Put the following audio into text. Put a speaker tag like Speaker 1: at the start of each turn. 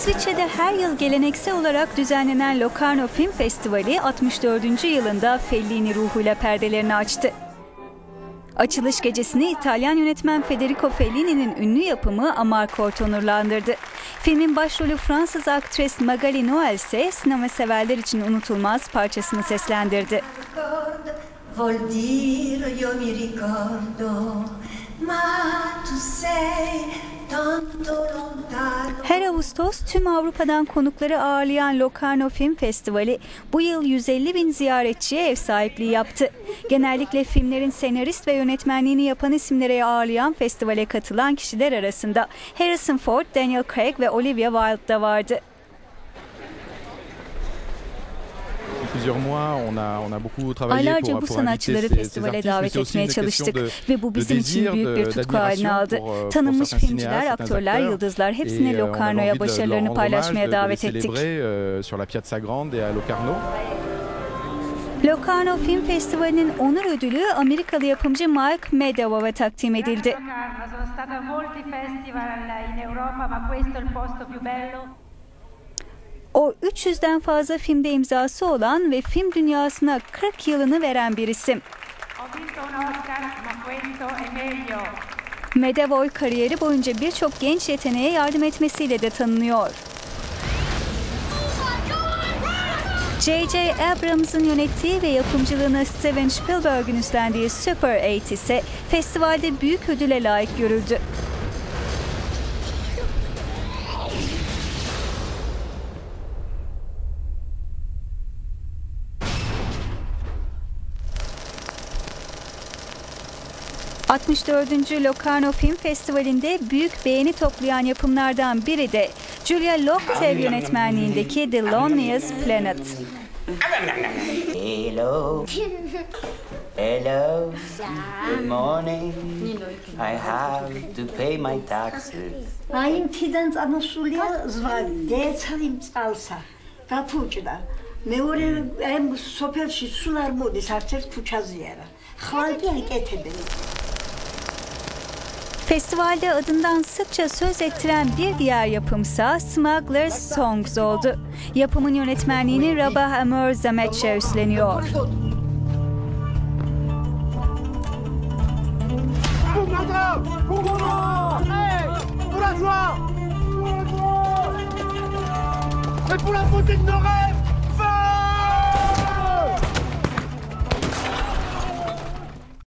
Speaker 1: İsviçre'de her yıl geleneksel olarak düzenlenen Locarno Film Festivali 64. yılında Fellini ruhuyla perdelerini açtı. Açılış gecesini İtalyan yönetmen Federico Fellini'nin ünlü yapımı Amarcord onurlandırdı. Filmin başrolü Fransız aktris Magali Noel ise sinema severler için unutulmaz parçasını seslendirdi.
Speaker 2: Vuol dire io mi ricordo,
Speaker 1: Ağustos tüm Avrupa'dan konukları ağırlayan Locarno Film Festivali bu yıl 150 bin ziyaretçiye ev sahipliği yaptı. Genellikle filmlerin senarist ve yönetmenliğini yapan isimlere ağırlayan festivale katılan kişiler arasında Harrison Ford, Daniel Craig ve Olivia Wilde da vardı. Aylarca bu sanatçıları festivale davet etmeye çalıştık
Speaker 3: de,
Speaker 1: ve bu
Speaker 3: de
Speaker 1: bizim için büyük bir tutku haline aldı.
Speaker 3: pour, euh, pour
Speaker 1: Tanınmış filmciler, aktörler,
Speaker 3: acteurs.
Speaker 1: yıldızlar
Speaker 3: Et,
Speaker 1: hepsini
Speaker 3: euh,
Speaker 1: Locarno'ya başarılarını paylaşmaya davet ettik.
Speaker 3: euh, sur la Piazza Grande et à Locarno.
Speaker 1: Locarno Film Festivali'nin onur ödülü Amerikalı yapımcı Mike Medawa'ya takdim edildi. O 300'den fazla filmde imzası olan ve film dünyasına 40 yılını veren bir isim. Medavoy kariyeri boyunca birçok genç yeteneğe yardım etmesiyle de tanınıyor. J.J. Abrams'ın yönettiği ve yapımcılığını Steven Spielberg'ün üstlendiği Super 8 ise festivalde büyük ödüle layık görüldü. ...64. Locarno Film Festivali'nde büyük beğeni toplayan yapımlardan biri de... ...Julia Locktev yönetmenliğindeki The Loneliest Planet.
Speaker 4: Hello. Hello. Good morning. I have to pay my taxes.
Speaker 5: აი მთიდან წამოსულია ზვარი, დეცალი წყალსა, გაფუჭდა. მეორე ამ სოფელში სულ არ მოდის არც ერთ ქუჩაზე არა. ხვალ კი აკეთებენ.
Speaker 1: Festivalde adından sıkça söz ettiren bir diğer yapımsa Smuggler's Songs oldu. Yapımın yönetmenliğini Rabah Amor Zametçe üstleniyor.
Speaker 6: Pour la beauté de nos rêves